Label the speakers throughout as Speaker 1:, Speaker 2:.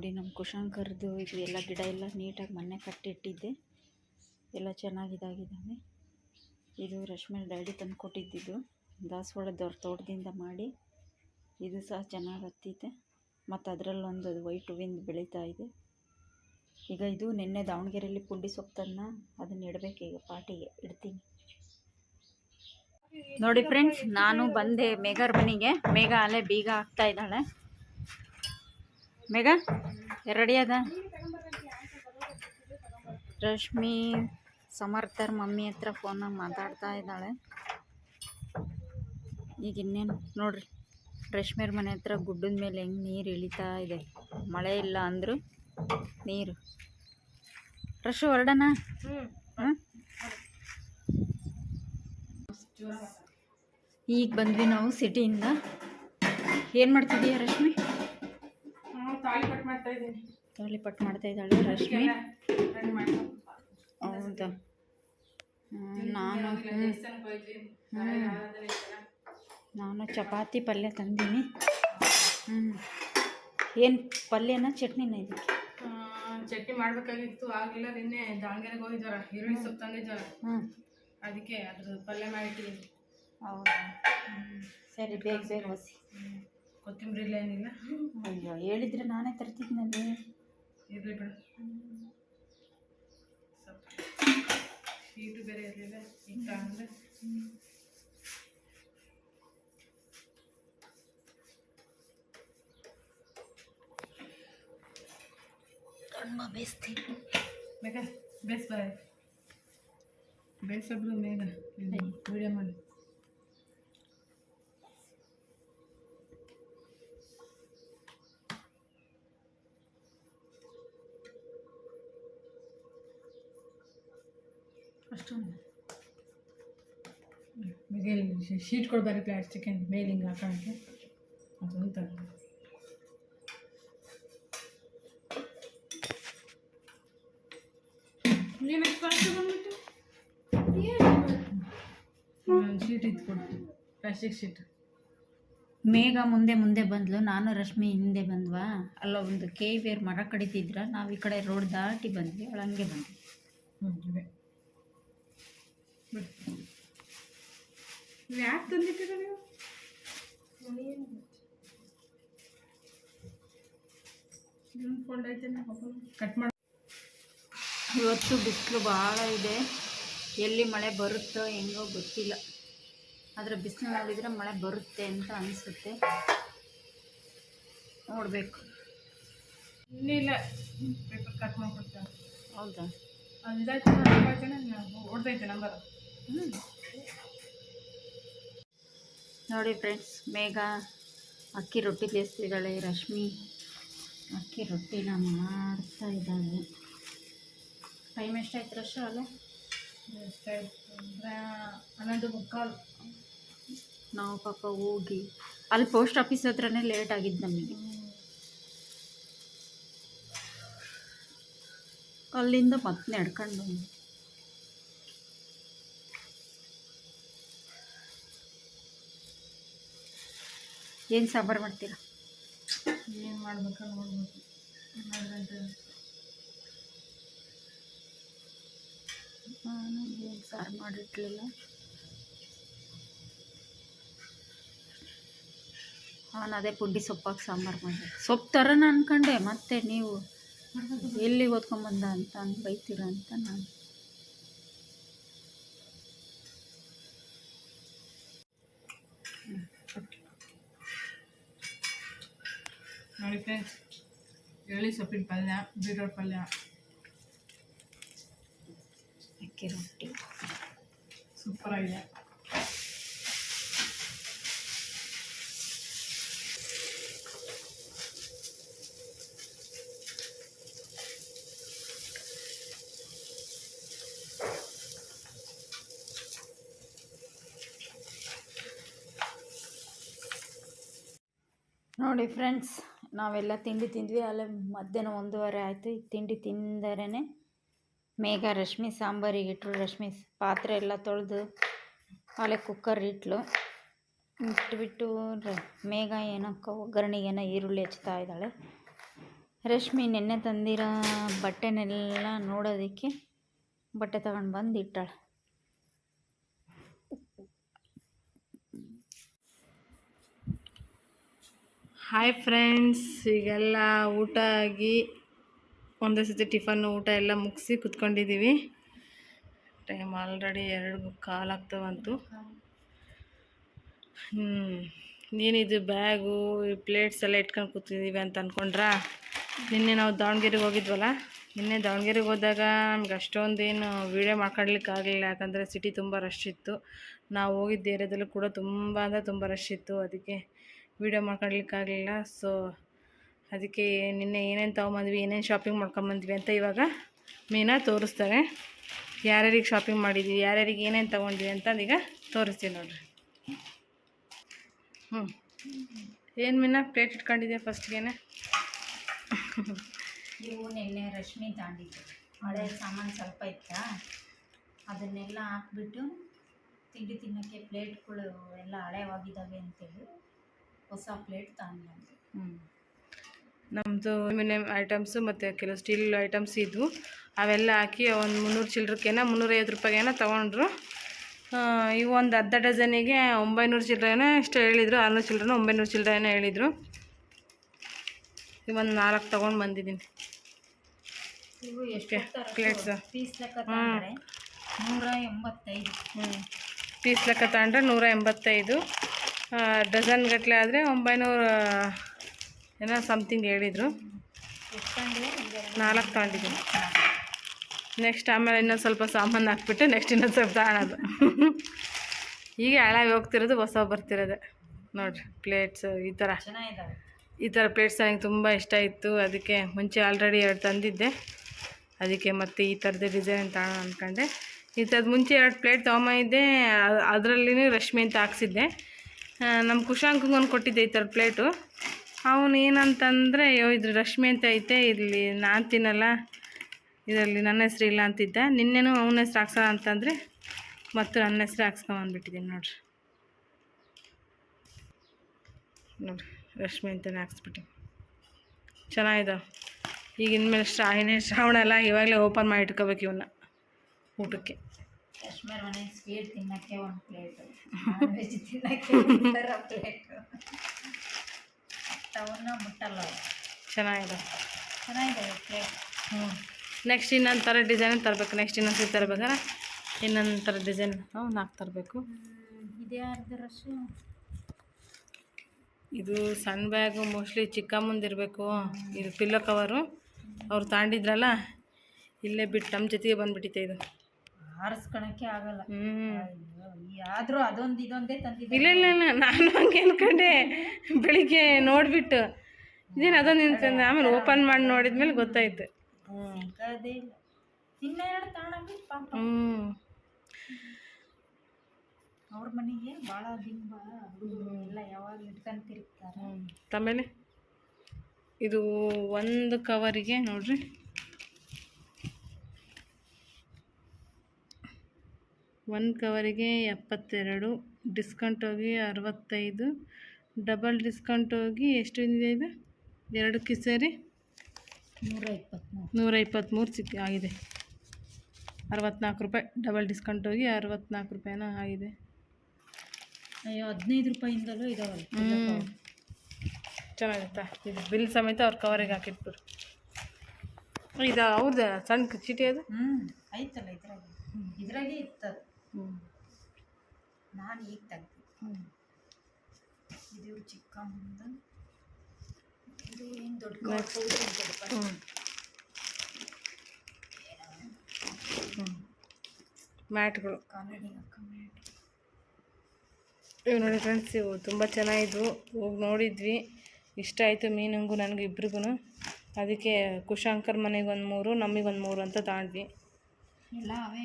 Speaker 1: ನೋಡಿ ನಮ್ಮ ಕುಶಾಂಕರ್ದು ಇದು ಎಲ್ಲ ಗಿಡ ಎಲ್ಲ ನೀಟಾಗಿ ಮೊನ್ನೆ ಕಟ್ಟಿಟ್ಟಿದ್ದೆ. ಎಲ್ಲ ಚೆನ್ನಾಗಿದಾಗಿದ್ದಾವೆ. ಇದು ರಶ್ಮಿ ಡ್ಯಾಡಿ ತಂದು ಕೊಟ್ಟಿದ್ದಿದ್ದು. ದಾಸವಾಳದವ್ರ ತೋಟದಿಂದ ಮಾಡಿ ಇದು ಸಹ ಚೆನ್ನಾಗಿ ಹತ್ತಿದೆ. ಮತ್ತು ಅದರಲ್ಲೊಂದು ಅದು ವೈಟ್ ಹೂವಿಂದ ಬೆಳೀತಾ ಇದೆ. ಈಗ ಇದು ನಿನ್ನೆ ದಾವಣಗೆರೆಯಲ್ಲಿ ಪುಂಡಿ ಸೊಪ್ಪು ತಂದ ಅದನ್ನ ಇಡಬೇಕು ಈಗ ಪಾಟಿಗೆ, ಇಡ್ತೀನಿ. ನೋಡಿ ಫ್ರೆಂಡ್ಸ್, ನಾನು ಬಂದೆ ಮೇಘರ್ ಮನೆಗೆ. ಮೇಘ ಅಲ್ಲೇ ಬೀಗ ಆಗ್ತಾ ಇದ್ದಾಳೆ. ಮೇಘ ರೆಡಿ ಅದ. ರಶ್ಮಿ, ಸಮರ್ಥರ್ ಮಮ್ಮಿ ಹತ್ರ ಫೋನಾಗ ಮಾತಾಡ್ತಾ ಇದ್ದಾಳೆ. ಈಗ ಇನ್ನೇನು ನೋಡ್ರಿ ರಶ್ಮಿಯರ್ ಮನೆ ಹತ್ರ ಗುಡ್ಡದ ಮೇಲೆ ಹೆಂಗೆ ನೀರು ಇಳಿತಾ ಇದೆ. ಮಳೆ ಇಲ್ಲ ಅಂದರೂ ನೀರು. ರಶ್ ಹೊರಡೋಣ ಈಗ ಬಂದ್ವಿ ನಾವು ಸಿಟಿಯಿಂದ ಏನು ಮಾಡ್ತಿದ್ದೀಯ ರಶ್ಮಿ?
Speaker 2: ತಾಳಿ ಕಟ್ ಮಾಡ್ತಾ ಇದ್ದೀನಿ.
Speaker 1: ತಾಳಿ ಪಟ್ ಮಾಡ್ತಾ ಇದ್ದಾಳೆ ರಶ್ಮಿ. ಹೌದಾ? ನಾನು ನಾನು ಚಪಾತಿ ಪಲ್ಯ ತಂದೀನಿ. ಹ್ಞೂ ಏನು ಪಲ್ಯನ ಚಟ್ನಿನ ಇದಕ್ಕೆ?
Speaker 2: ಚಟ್ನಿ ಮಾಡಬೇಕಾಗಿತ್ತು ಆಗಲಿಲ್ಲ ನಿನ್ನೆ. ದಾವಣಗೆರೆಗೆ ಹೋಗಿದ್ದಾರ ಈರುಳ್ಳಿ ಸೊಪ್ಪು ತಂದಿದ್ದಾರ
Speaker 1: ಹ್ಞೂ
Speaker 2: ಅದಕ್ಕೆ ಅದ್ರ ಪಲ್ಯ ಮಾಡಿಟ್ಟಿದ್ದೀನಿ.
Speaker 1: ಹೌದಾ? ಸರಿ ಬೇಗ ಬೇಗ ಹೊಸಿ
Speaker 2: ಕೊತ್ತಂಬರಿ ಇಲ್ಲ ಏನಿಲ್ಲ.
Speaker 1: ಅಯ್ಯೋ ಹೇಳಿದ್ರೆ ನಾನೇ ತರ್ತಿದ್ನಲ್ಲಿ.
Speaker 2: ಇರ್ಲಿ ಬಿಡು. ಸ್ವಲ್ಪ ಹೀಟು ಬೇರೆ ಇರಲಿಲ್ಲ ಈಗ ಅಂದರೆ.
Speaker 1: ಕಣ್ಮ ಬೇಯಿಸ್ತೀನಿ
Speaker 2: ಬೇಕ? ಬೇಸ್ ಬಾಯ್. ಬೇಸಬ್ರು ಮೇಘ. ವಿಡಿಯೋ ಮಾಡಿ. ಶೀಟ್ ಕೊಡ್ಬಾರಿ ಪ್ಲಾಸ್ಟಿಕ್ ಮೇಲೆ ಹಿಂಗೆ ಹಾಕೋಕ್ಕೆ. ಅದೊಂದು ತಗೊಂಡು ಏನಕ್ಕೆ ಬಂದ್ಬಿಟ್ಟು? Sheet plastic sheet.
Speaker 1: ಮೇಘ ಮುಂದೆ ಮುಂದೆ ಬಂದ್ಲು ನಾನು ರಶ್ಮಿ ಹಿಂದೆ ಬಂದ್ವಾ? ಅಲ್ಲ ಒಂದು ಕೆ ಬೇರ್ ಮರ ಕಡಿತಿದ್ರ? ನಾವು ಈ ಕಡೆ ರೋಡ್ ದಾಟಿ ಬಂದ್ವಿ ಅವಳಂಗೆ ಬಂದ್ವಿ.
Speaker 2: ಹ್ಞೂ ನೀವು ಯಾಕೆ ತಂದಿಟ್ಟಿರ ನೀವು? ಕಟ್ ಮಾಡಿ.
Speaker 1: ಇವತ್ತು ಬಿಸಿಲು ಭಾಳ ಇದೆ. ಎಲ್ಲಿ ಮಳೆ ಬರುತ್ತೋ ಹೆಂಗೋ ಗೊತ್ತಿಲ್ಲ. ಆದರೆ ಬಿಸಿಲು ನೋಡಿದರೆ ಮಳೆ ಬರುತ್ತೆ ಅಂತ ಅನಿಸುತ್ತೆ. ನೋಡಬೇಕು.
Speaker 2: ಇನ್ನಿಲ್ಲ ಪೇಪರ್ ಕಟ್ ಮಾಡ್ಕೊಡ್ತೇವೆ
Speaker 1: ಹೌದಾ?
Speaker 2: ಅಂದಾಜು ಹೊಡ್ದೈತೆ ನಂಬರ್.
Speaker 1: ನೋಡಿ ಫ್ರೆಂಡ್ಸ್ ಮೇಘ ಅಕ್ಕಿ ರೊಟ್ಟಿ ಬೇಯಿಸ್ತಿದ್ದಾಳೆ ರಶ್ಮಿ. ಅಕ್ಕಿ ರೊಟ್ಟಿನ ಮಾಡ್ತಾ ಇದ್ದಾಳೆ. ಟೈಮ್ ಎಷ್ಟಾಯ್ತು ರಶ್ ಅಲ್ಲ?
Speaker 2: ಹನ್ನೊಂದು ಮುಕ್ಕಾಲು.
Speaker 1: ನಾವು ಪಾಪ ಹೋಗಿ ಅಲ್ಲಿ ಪೋಸ್ಟ್ ಆಫೀಸ್ ಹತ್ರನೇ ಲೇಟ್ ಆಗಿದ್ದು ನಮಗೆ. ಅಲ್ಲಿಂದ ಮತ್ತೆ ನಡ್ಕೊಂಡು ಬಂದ್ವಿ. ಏನು ಸಾಂಬಾರು ಮಾಡ್ತೀರಾ?
Speaker 2: ಏನು ಮಾಡ್ಬೇಕು ನೋಡ್ಬೇಕು.
Speaker 1: ನಾನು ಏನು ಸಾರು ಮಾಡಿರ್ಲಿಲ್ಲ. ನಾನು ಅದೇ ಪುಂಡಿ ಸೊಪ್ಪಾಗಿ ಸಾಂಬಾರು ಮಾಡಿದೆ. ಸೊಪ್ಪು ತರೋಣ ಅನ್ಕೊಂಡೆ ಮತ್ತೆ ನೀವು ಎಲ್ಲಿ ಓದ್ಕೊಂಬಂದ ಅಂತ ಬೈತೀರ ಅಂತ ನಾನು.
Speaker 2: ನೋಡಿ ಫ್ರೆಂಡ್ಸ್ ಎಳ್ಳಿ ಸೊಪ್ಪಿನ ಪಲ್ಯ ಬೀಟ್ರೋಟ್ ಪಲ್ಯ.
Speaker 1: ಅಕ್ಕಿ ರೊಟ್ಟಿ.
Speaker 2: ಸೂಪರ್ ಆಗಿದೆ.
Speaker 1: ನೋಡಿ ಫ್ರೆಂಡ್ಸ್ ನಾವೆಲ್ಲ ತಿಂಡಿ ತಿಂದ್ವಿ, ಅಲ್ಲೇ ಮಧ್ಯಾಹ್ನ ಒಂದೂವರೆ ಆಯಿತು. ಈಗ ತಿಂಡಿ ತಿಂದರೇ ಮೇಘ ರಶ್ಮಿ ಸಾಂಬಾರಿಗೆ ಇಟ್ಟರು ರಶ್ಮಿ. ಪಾತ್ರೆ ಎಲ್ಲ ತೊಳೆದು ಅಲ್ಲೇ ಕುಕ್ಕರ್ ಇಟ್ಲು. ಇಟ್ಬಿಟ್ಟು ಮೇಘ ಏನಕ್ಕ ಒಗ್ಗರಣೆಗೇನೋ ಈರುಳ್ಳಿ ಹಚ್ತಾ ಇದ್ದಾಳೆ. ರಶ್ಮಿ ನಿನ್ನೆ ತಂದಿರೋ ಬಟ್ಟೆನೆಲ್ಲ ನೋಡೋದಕ್ಕೆ ಬಟ್ಟೆ ತಗೊಂಡು ಬಂದು ಇಟ್ಟಾಳೆ
Speaker 2: ಹಾಯ್ ಫ್ರೆಂಡ್ಸ್ ಈಗೆಲ್ಲ ಊಟ ಆಗಿ ಒಂದೇ ಸತಿ ಟಿಫನ್ ಊಟ ಎಲ್ಲ ಮುಗಿಸಿ ಕುತ್ಕೊಂಡಿದ್ದೀವಿ. ಟೈಮ್ ಆಲ್ರೆಡಿ ಎರಡು ಕಾಲಾಗ್ತವಂತು ಹ್ಞೂ ನೀನಿದ್ದು ಬ್ಯಾಗು ಈ ಪ್ಲೇಟ್ಸ್ ಎಲ್ಲ ಇಟ್ಕೊಂಡು ಕೂತಿದ್ದೀವಿ ಅಂತ ಅಂದ್ಕೊಂಡ್ರಾ ನಿನ್ನೆ ನಾವು ದಾವಣಗೆರೆಗೆ ಹೋಗಿದ್ವಲ್ಲ? ನಿನ್ನೆ ದಾವಣಗೆರೆಗೆ ಹೋದಾಗ ನಮ್ಗೆ ಅಷ್ಟೊಂದೇನು ವೀಡಿಯೋ ಮಾಡ್ಕೊಳ್ಲಿಕ್ಕೆ ಆಗಲಿಲ್ಲ. ಯಾಕಂದರೆ ಸಿಟಿ ತುಂಬ ರಶ್ ಇತ್ತು. ನಾವು ಹೋಗಿದ್ದ ಏರಿಯಾದಲ್ಲೂ ಕೂಡ ತುಂಬ ಅಂದರೆ ತುಂಬ ರಶ್ ಇತ್ತು. ಅದಕ್ಕೆ ವೀಡಿಯೋ ಮಾಡ್ಕೊಳ್ಲಿಕ್ಕೆ ಆಗಲಿಲ್ಲ ಸೊ ಅದಕ್ಕೆ ನಿನ್ನೆ ಏನೇನು ತೊಗೊಂಬಂದ್ವಿ, ಏನೇನು ಶಾಪಿಂಗ್ ಮಾಡ್ಕೊಂಬಂದ್ವಿ ಅಂತ ಇವಾಗ ಮೀನಾ ತೋರಿಸ್ತಾರೆ. ಯಾರ್ಯಾರಿಗೆ ಶಾಪಿಂಗ್ ಮಾಡಿದ್ದೀವಿ ಯಾರ್ಯಾರಿಗೆ ಏನೇನು ತೊಗೊಂಡ್ವಿ ಅಂತ ಈಗ ತೋರಿಸ್ತೀವಿ ನೋಡ್ರಿ. ಹ್ಞೂ ಏನು ಮೀನಾ ಪ್ಲೇಟ್ ಇಟ್ಕೊಂಡಿದ್ಯಾ ಫಸ್ಟ್ಗೇನೆ
Speaker 1: ಇವು ನಿನ್ನೆ ರಶ್ಮಿ ತಾಂಡಿದ್ದು ಹಳೆ ಸಾಮಾನು ಸ್ವಲ್ಪ ಇತ್ತಾ, ಅದನ್ನೆಲ್ಲ ಹಾಕ್ಬಿಟ್ಟು ತಿಂಡಿ ತಿನ್ನೋಕ್ಕೆ ಪ್ಲೇಟ್ಗಳು ಎಲ್ಲ ಹಳೆವಾಗಿದ್ದಾವೆ ಅಂತೇಳಿ ಹೊಸ ಪ್ಲೇಟ್ ತಗೊಂಡು
Speaker 2: ನಮ್ಮದು ಮಿನಿಮ್ ಐಟಮ್ಸು ಮತ್ತು ಕೆಲವು ಸ್ಟೀಲ್ ಐಟಮ್ಸ್ ಇದ್ವು. ಅವೆಲ್ಲ ಹಾಕಿ ಒಂದು ಮುನ್ನೂರು ಚಿಲ್ಲರಕ್ಕೇನ ಮುನ್ನೂರೈವತ್ತು ರೂಪಾಯಿಗೇನ ತೊಗೊಂಡ್ರು. ಈ ಒಂದು ಅರ್ಧ ಡಜನಿಗೆ ಒಂಬೈನೂರು ಚಿಲ್ಲರೆನ ಇಷ್ಟು ಹೇಳಿದರು. ಆರುನೂರು ಚಿಲ್ಲರೆನ ಒಂಬೈನೂರು ಹೇಳಿದ್ರು. ಹೇಳಿದರು ಒಂದು ನಾಲ್ಕು ತೊಗೊಂಡು ಬಂದಿದ್ದೀನಿ.
Speaker 1: ಎಷ್ಟು
Speaker 2: ಪ್ಲೇಟ್ಸ್
Speaker 1: ನೂರ ಎಂಬತ್ತೈದು.
Speaker 2: ಹ್ಞೂ ಪೀಸ್ ಲೆಕ್ಕ ತಗೊಂಡ್ರೆ ನೂರ ಎಂಬತ್ತೈದು. ಡಜನ್ ಗಟ್ಟಲೆ ಆದರೆ ಒಂಬೈನೂರು, ಏನೋ ಸಮಥಿಂಗ್ ಹೇಳಿದರು. ನಾಲ್ಕು ತಗೊಂಡಿದ್ದೀನಿ. ನೆಕ್ಸ್ಟ್ ಆಮೇಲೆ ಇನ್ನೊಂದು ಸ್ವಲ್ಪ ಸಾಮಾನು ಹಾಕ್ಬಿಟ್ಟು ನೆಕ್ಸ್ಟ್ ಇನ್ನೊಂದು ಸ್ವಲ್ಪ ತಗೊಳೋದು. ಈಗ ಹಾಳಾಗಿ ಹೋಗ್ತಿರೋದು, ಹೊಸ ಬರ್ತಿರೋದೆ. ನೋಡಿರಿ ಪ್ಲೇಟ್ಸ್ ಈ ಥರ ಈ ಥರ ಪ್ಲೇಟ್ಸ್ ನನಗೆ ತುಂಬ ಇಷ್ಟ ಇತ್ತು. ಅದಕ್ಕೆ ಮುಂಚೆ ಆಲ್ರೆಡಿ ಎರಡು ತಂದಿದ್ದೆ. ಅದಕ್ಕೆ ಮತ್ತೆ ಈ ಥರದ್ದು ಡಿಸೈನ್ ತಗೋಣ ಅಂದ್ಕೊಂಡೆ ಈ ಥರದ್ದು ಮುಂಚೆ ಎರಡು ಪ್ಲೇಟ್ ತೊಗೊಂಬಂದಿದ್ದೆ. ಅದರಲ್ಲಿನೂ ರಶ್ಮಿ ಅಂತ ಹಾಕ್ಸಿದ್ದೆ. ನಮ್ಮ ಕುಶಾಂಕಂಗೆ ಒಂದು ಕೊಟ್ಟಿದ್ದೆ ಈ ಥರ ಪ್ಲೇಟು. ಅವನು ಏನಂತಂದರೆ, ಅಯ್ಯೋ ಇದ್ರ ರಶ್ಮಿ ಅಂತ ಐತೆ ಇಲ್ಲಿ ನಾನು ತಿನ್ನಲ್ಲ, ಇದರಲ್ಲಿ ನನ್ನ ಹೆಸ್ರು ಇಲ್ಲ ಅಂತಿದ್ದ. ನಿನ್ನೆನೂ ಅವನ ಹೆಸ್ರು ಹಾಕ್ಸೋಣ ಅಂತಂದರೆ, ಮತ್ತು ನನ್ನ ಹೆಸ್ರು ಹಾಕ್ಸ್ಕೊಂಬಂದ್ಬಿಟ್ಟಿದ್ದೀನಿ ನೋಡ್ರಿ. ನೋಡ್ರಿ, ರಶ್ಮಿ ಅಂತಲೇ ಹಾಕ್ಸ್ಬಿಟ್ಟು. ಚೆನ್ನಾಗಿದಾವೆ ಈಗ ಇನ್ಮೇಲೆ ಶ್ರಾ ಇನ್ನೇನು ಶ್ರಾವಣ ಅಲ್ಲ, ಇವಾಗಲೇ ಓಪನ್ ಮಾಡಿ ಇಟ್ಕೋಬೇಕು ಇವನ್ನ ಊಟಕ್ಕೆ.
Speaker 1: ಕಾಶ್ಮೀರ ಮನೆ ಸ್ವೀಟ್ ತಿನ್ನಕ್ಕೆ ಒಂದು ಪ್ಲೇಟು ನಾನ್ ವೆಜ್ ತಿನ್ನಕ್ಕೆ ಒಂಥರ ಪ್ಲೇಟು ತವನ್ನ ಮುಟ್ಟಲ್ಲ
Speaker 2: ಚೆನ್ನಾಗಿದೆ.
Speaker 1: ಚೆನ್ನಾಗಿದೆ ಪ್ಲೇಟ್
Speaker 2: ಹ್ಞೂ ನೆಕ್ಸ್ಟ್ ಇನ್ನೊಂದು ಥರ ಡಿಸೈನ್ ತರಬೇಕು. ನೆಕ್ಸ್ಟ್ ಇನ್ನೊಂದು ಸೀಟ್ ತರಬೇಕಾದ್ರೆ ಇನ್ನೊಂದು ಥರ ಡಿಸೈನ್ ನಾಲ್ಕು ತರಬೇಕು.
Speaker 1: ಇದ್ಯಾರ್ದು ರಶು.
Speaker 2: ಇದು ಸಣ್ಣ ಬ್ಯಾಗು ಮೋಸ್ಟ್ಲಿ ಚಿಕ್ಕಮ್ಮಂದಿರಬೇಕು ಇದು ಪಿಲ್ಲೋ ಕವರು ಅವ್ರು ತಾಂಡಿದ್ರಲ್ಲ ಇಲ್ಲೇ ಬಿಟ್ಟು ನಮ್ಮ ಜೊತೆಗೆ ಬಂದುಬಿಟ್ಟಿತ್ತೆ ಇದು.
Speaker 1: ಆರಿಸ್ಕೊಳಕ್ಕೆ ಆಗಲ್ಲ. ಆದರೂ ಅದೊಂದು ಇದೊಂದೇ ತಂದಿದ್ದೆ
Speaker 2: ಇಲ್ಲ ಇಲ್ಲ ಇಲ್ಲ ನಾನು ಹಂಗೆ ಅನ್ಕೊಂಡೆ. ಬೆಳಿಗ್ಗೆ ನೋಡಿಬಿಟ್ಟು ಇದೇನು ಅದೊಂದು ನಿಂತಂದೆ ಆಮೇಲೆ ಓಪನ್ ಮಾಡಿ ನೋಡಿದ್ಮೇಲೆ ಗೊತ್ತಾಯ್ತು. ಹ್ಞೂ
Speaker 1: ಅವ್ರ ಮನೆಗೆ ಭಾಳ ದಿಂಬ ಎಲ್ಲ ಯಾವಾಗ ಇಟ್ಕೊಂಡು ತಿರುಗ್ತಾರೆ
Speaker 2: ಆಮೇಲೆ ಇದು ಒಂದು ಕವರಿಗೆ ನೋಡ್ರಿ. ಒಂದು ಕವರಿಗೆ ಎಪ್ಪತ್ತೆರಡು ಡಿಸ್ಕೌಂಟ್ ಹೋಗಿ ಅರವತ್ತೈದು ಡಬಲ್ ಡಿಸ್ಕೌಂಟ್ ಹೋಗಿ ಎಷ್ಟು ಇದೆ ಇದು? ಎರಡಕ್ಕೆ ಸೇರಿ
Speaker 1: ನೂರ ಇಪ್ಪತ್ತ್ಮೂರು
Speaker 2: ನೂರ ಇಪ್ಪತ್ತ್ಮೂರು ಸಿಕ್ಕಿ ಆಗಿದೆ. ಅರವತ್ತ್ನಾಲ್ಕು ರೂಪಾಯಿ ಡಬಲ್ ಡಿಸ್ಕೌಂಟ್ ಹೋಗಿ ಅರವತ್ನಾಲ್ಕು ರೂಪಾಯಿನ ಆಗಿದೆ.
Speaker 1: ಅಯ್ಯೋ ಹದಿನೈದು ರೂಪಾಯಿಂದಲೂ ಇದಾವಲ್ಲ.
Speaker 2: ಹ್ಞೂ ಚೆನ್ನಾಗಿತ್ತಾ ಇದು ಬಿಲ್ ಸಮೇತ ಅವ್ರ ಕವರಿಗೆ ಹಾಕಿಟ್ಬಿಡು. ಇದು ಅವ್ರದ್ದು ಸಣ್ಣ ಚೀಟಿ ಅದು?
Speaker 1: ಹ್ಞೂ ಐತಲ್ಲ ಇದ್ರಾಗೆ. ಇದ್ರಾಗೆ ಇತ್ತದು.
Speaker 2: ಹ್ಞೂ
Speaker 1: ನಾನು ಈಗ ತೆಗ್ದು
Speaker 2: ಹ್ಞೂ
Speaker 1: ಇದು ಚಿಕ್ಕ ಮುಂದೆ. ಇದು ಏನು ದೊಡ್ಡ
Speaker 2: ಮ್ಯಾಟ್ಗಳು. ಇವು ನೋಡಿ ಫ್ರೆಂಡ್ಸ್ ಇವು ತುಂಬ ಚೆನ್ನಾಗಿದ್ವು. ಹೋಗಿ ನೋಡಿದ್ವಿ. ಇಷ್ಟ ಆಯಿತು ಮೀನಂಗು ನನಗೆ ಇಬ್ರಿಗೂ ಅದಕ್ಕೆ ಕುಶಾಂಕರ್ ಮನೆಗೆ ಒಂದು ಮೂರು ನಮಗೊಂದು ಮೂರು ಅಂತ ತಾಂಡ್ವಿ.
Speaker 1: ಎಲ್ಲ ಅವೇ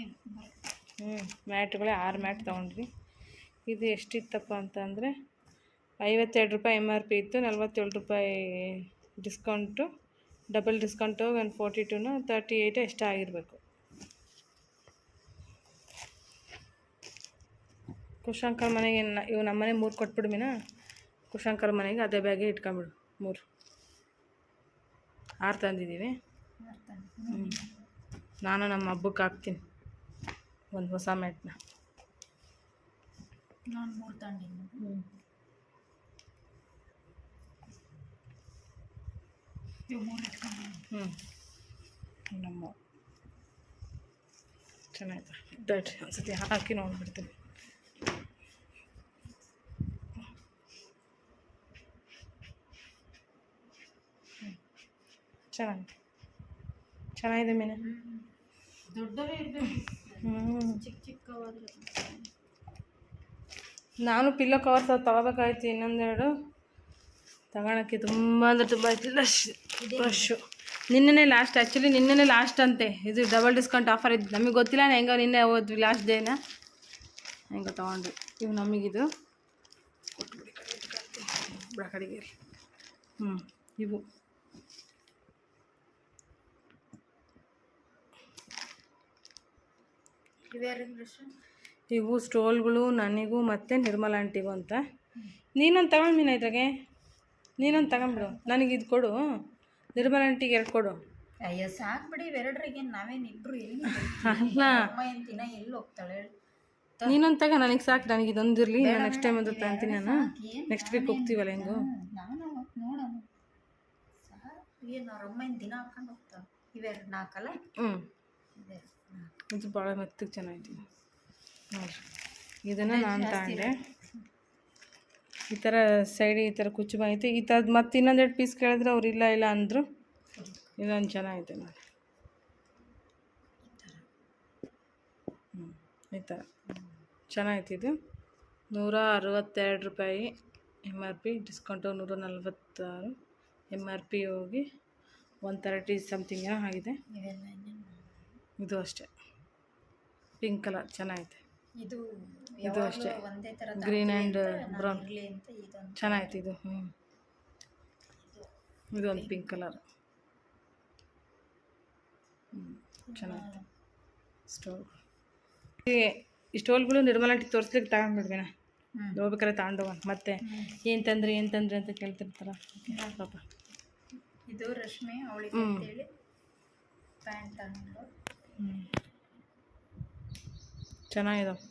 Speaker 2: ಹ್ಞೂ, ಮ್ಯಾಟ್ಗಳೇ ಆರು ಮ್ಯಾಟ್ ತೊಗೊಂಡ್ವಿ. ಇದು ಎಷ್ಟಿತ್ತಪ್ಪ ಅಂತಂದರೆ ಐವತ್ತೆರಡು ರೂಪಾಯಿ ಎಂ ಆರ್ ಪಿ ಇತ್ತು, ನಲ್ವತ್ತೇಳು ರೂಪಾಯಿ ಡಿಸ್ಕೌಂಟು, ಡಬಲ್ ಡಿಸ್ಕೌಂಟು ಒಂದು ಫೋರ್ಟಿ ಟೂನು ತರ್ಟಿ ಏಯ್ಟು ಎಷ್ಟೋ ಆಗಿರಬೇಕು. ಕುಶಾಂಕರ್ ಮನೆಗೆ ಇವು ನಮ್ಮ ಮನೆ ಮೂರು ಕೊಟ್ಬಿಡು ಕುಶಾಂಕರ್ ಮನೆಗೆ ಅದೇ ಬ್ಯಾಗೆ ಇಟ್ಕೊಂಬಿಡು, ಮೂರು. ಆರು ತಂದಿದ್ದೀವಿ. ನಾನು ನಮ್ಮ ಹಬ್ಬಕ್ಕೆ ಹಾಕ್ತೀನಿ. ಒಂದು ಹೊಸ ಮ್ಯಾಟ್ನ
Speaker 1: ನಾನು ಮೂರು ತಗೊಂಡಿನಿ
Speaker 2: ಹ್ಞೂ
Speaker 1: ಇವು ಮೂರು ಇಟ್ಕೊಂಡು
Speaker 2: ಹ್ಞೂ ನಮ್ಮ ಚೆನ್ನಾಯ್ತು? ದಟ್ ಒಂದ್ಸತಿ ಹಾಕಿ ನೋಡ್ಬಿಡ್ತೀನಿ. ಹ್ಮ್. ಚೆನ್ನಾಗಿದೆ ಚೆನ್ನಾಗಿದೆ ಮೀನು.
Speaker 1: ದೊಡ್ಡವೇ ಇರಬೇಕು. ಚಿಕ್ಕ ಚಿಕ್ಕವಾದ್ರೆ
Speaker 2: ನಾನು ಪಿಲ್ಲೋ ಕವರ್ಸ್ ಅದು ತಗೋಬೇಕಾಯ್ತು, ಇನ್ನೊಂದೆರಡು. ತಗೊಳಕ್ಕೆ ತುಂಬ ಅಂದರೆ ತುಂಬ ರಶ್ ರಶ್ಶು ನಿನ್ನೆ ಲಾಸ್ಟ್ ಆ್ಯಕ್ಚುಲಿ ನಿನ್ನೆ ಲಾಸ್ಟ್ ಅಂತೆ. ಇದು ಡಬಲ್ ಡಿಸ್ಕೌಂಟ್ ಆಫರ್ ಇದ್ದು ನಮಗೆ ಗೊತ್ತಿಲ್ಲ ಹೆಂಗೋ ನಿನ್ನೆ ಹೋದ್ವಿ ಲಾಸ್ಟ್ ಡೇನ ಹೆಂಗೆ ತೊಗೊಂಡ್ವಿ. ಇವು ನಮಗಿದು. ಕಡೆಗೆ ಹ್ಞೂ ಇವು
Speaker 1: ಇವ್ಯಾರಿಗೆ ಡ್ರೆಸ್
Speaker 2: ಇವು ಸ್ಟೋಲ್ಗಳು ನನಗೂ ಮತ್ತು ನಿರ್ಮಲ ಆಂಟಿಗೂ ಅಂತ. ನೀನೊಂದು ತಗೊಂಡು ಮೀನು ಇದ್ರಾಗೆ. ನೀನೊಂದು ತಗೊಂಬಿಡು ನನಗೆ ಇದು ಕೊಡು. ನಿರ್ಮಲ ಆಂಟಿಗೆ ಎರಡು ಕೊಡು.
Speaker 1: ಅಯ್ಯೋ ಸಾಕು ಬಿಡಿ. ನಾವೇನಿಬ್ರು ನಾವೇನು ಎಲ್ಲಿ
Speaker 2: ಅಲ್ಲ.
Speaker 1: ದಿನ ಎಲ್ಲಿ ಹೋಗ್ತಾಳೆ?
Speaker 2: ನೀನೊಂದು ತಗ. ನನಗೆ ಸಾಕು. ನನಗೆ ಇದೊಂದು ಇರಲಿ. ನೆಕ್ಸ್ಟ್ ಟೈಮ್ ಒಂದು ತಂತೀನಿ ನಾನು. ನೆಕ್ಸ್ಟ್ ವೀಕ್ ಹೋಗ್ತೀವಲ್ಲ ಹೆಂಗು.
Speaker 1: ನಾನು ನೋಡೋಣ. ಏನು ಅವ್ರ ಅಮ್ಮ ದಿನ ಹಾಕೊಂಡು ಹೋಗ್ತಾಳೆ? ಇವೆರಡು ನಾಲ್ಕಲ್ಲ
Speaker 2: ಹ್ಞೂ ಇದು ಭಾಳ ಮೆತ್ತಗೆ ಚೆನ್ನಾಗಿದೆ. ನೋಡಿರಿ. ಇದನ್ನು ನಾನು ತಗೊಂಡೆ. ಈ ಥರ ಸೈಡ್ ಈ ಥರ ಕುಚ್ಚು ಬಂದೈತೆ ಈ ಥರದ್ದು ಮತ್ತೆ ಇನ್ನೊಂದೆರಡು ಪೀಸ್ ಕೇಳಿದ್ರೆ ಅವ್ರು ಇಲ್ಲ ಇಲ್ಲ ಅಂದರು ಇದೊಂದು ಚೆನ್ನಾಗಿದೆ ನೋಡಿ. ಹ್ಞೂ ಈ ಥರ. ಚೆನ್ನಾಗೈತೆ ಇದು. ನೂರ ಅರವತ್ತೆರಡು ರೂಪಾಯಿ ಎಂ ಆರ್ ಪಿ ಡಿಸ್ಕೌಂಟು ನೂರ ನಲ್ವತ್ತಾರು ಎಂ ಆರ್ ಪಿ ಹೋಗಿ ಒನ್ ತರ್ಟಿ ಸಮಥಿಂಗ್ ಏನೋ ಆಗಿದೆ. ಇದು ಅಷ್ಟೇ. ಪಿಂಕ್ ಕಲರ್ ಚೆನ್ನಾಗೈತೆ.
Speaker 1: ಇದು
Speaker 2: ಇದು ಅಷ್ಟೇ.
Speaker 1: ಒಂದೇ ತರ
Speaker 2: ಗ್ರೀನ್ ಆ್ಯಂಡ್ ಬ್ರೌನ್.
Speaker 1: ಅಂತ ಇದೊಂದು
Speaker 2: ಚೆನ್ನಾಗೈತೆ ಇದು. ಹ್ಞೂ ಇದು ಒಂದು ಪಿಂಕ್ ಕಲರ್. ಚೆನ್ನಾಗಿದೆ ಸ್ಟೋಲ್. ಈ ಸ್ಟೋಲ್ಗಳು ನಿರ್ಮಲಾಂಟಿ ತೋರಿಸ್ಲಿಕ್ಕೆ ತಗೊಂಡ್ಬಿಡ್ಬೇಣ
Speaker 1: ಹ್ಮ್.
Speaker 2: ಹೋಗ್ಬೇಕಾದ್ರೆ ತಗೊಂಡೋಗ ಮತ್ತೆ ಏನು ತಂದ್ರಿ ಏನು ತಂದ್ರಿ ಅಂತ ಕೇಳ್ತಿರ್ತಾರ. ಪಾಪ.
Speaker 1: ಇದು ರಶ್ಮಿ ಅವಳಿಗೆ. ಅಂತೇಳಿ ಪ್ಯಾಂಟ್ ತಗೊಂಡು.
Speaker 2: ಹ್ಞೂ ಚೆನ್ನಾಗಿದಾವೆ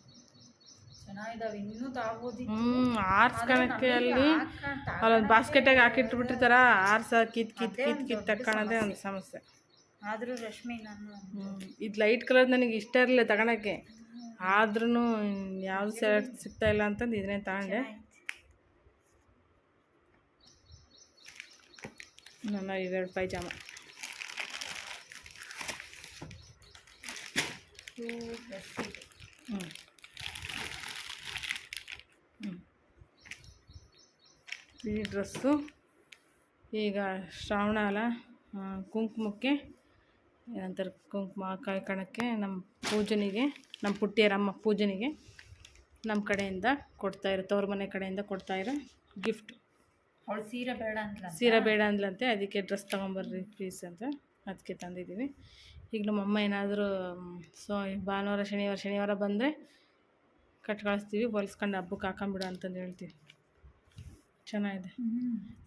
Speaker 1: ಚೆನ್ನಾಗಿದಾವೆ ಇನ್ನೂ ತಾಗೋದಿ
Speaker 2: ಹ್ಞೂ ಆರ್ಸ್ಕೊಳಕ್ಕೆ ಅಲ್ಲಿ ಅಲ್ಲೊಂದು ಬಾಸ್ಕೆಟಾಗಿ ಹಾಕಿಟ್ಬಿಟ್ಟಿರ್ತಾರ ಆರ್ಸ ಕಿತ್ ಕಿತ್ ಕಿತ್ ಕಿತ್ ತಕ್ಕೊಳೋದೇ ಒಂದು ಸಮಸ್ಯೆ.
Speaker 1: ಆದ್ರೂ ರಶ್ಮಿ ನಾನು
Speaker 2: ಇದು ಲೈಟ್ ಕಲರ್ ನನಗೆ ಇಷ್ಟ ಇರಲಿಲ್ಲ ತಗೊಳಕ್ಕೆ. ಆದ್ರೂ ಯಾವುದು ಸೆಲೆಕ್ಟ್ ಸಿಗ್ತಾ ಇಲ್ಲ ಅಂತಂದು ಇದನ್ನೇ ತಗೊಂಡೆ. ನನ್ನ ಇವೆರಡು ಪೈಜಾಮ.
Speaker 1: ಟೂ
Speaker 2: ಹ್ಞೂ ಹ್ಞೂ ಈ ಡ್ರೆಸ್ಸು ಈಗ ಶ್ರಾವಣ ಅಲ್ಲ ಕುಂಕುಮಕ್ಕೆ ಏನಂತಾರೆ ಕುಂಕುಮ ಕಾಯ್ಕಣಕ್ಕೆ ನಮ್ಮ ಪೂಜನಿಗೆ ನಮ್ಮ ಪುಟ್ಟಿಯರಮ್ಮ ಪೂಜನಿಗೆ ನಮ್ಮ ಕಡೆಯಿಂದ ಕೊಡ್ತಾಯಿರೋ ತವ್ರ ಮನೆ ಕಡೆಯಿಂದ ಕೊಡ್ತಾಯಿರೋ ಗಿಫ್ಟ್.
Speaker 1: ಅವಳು ಸೀರೆ ಬೇಡ ಅಂತ
Speaker 2: ಸೀರೆ ಬೇಡ ಅಂದ್ಲಂತೆ ಅದಕ್ಕೆ ಡ್ರೆಸ್ ತೊಗೊಂಬರ್ರಿ ಪ್ಲೀಸ್ ಅಂತ ಅದಕ್ಕೆ ತಂದಿದ್ದೀವಿ. ಈಗ ನಮ್ಮಮ್ಮ ಏನಾದರೂ ಸೊ ಭಾನುವಾರ ಶನಿವಾರ ಶನಿವಾರ ಬಂದರೆ ಕಟ್ ಕಳಿಸ್ತೀವಿ ಹೊಲಿಸ್ಕೊಂಡು ಹಬ್ಬಕ್ಕೆ ಹಾಕೊಂಬಿಡು ಅಂತಂದು ಹೇಳ್ತೀವಿ. ಚೆನ್ನಾಗಿದೆ.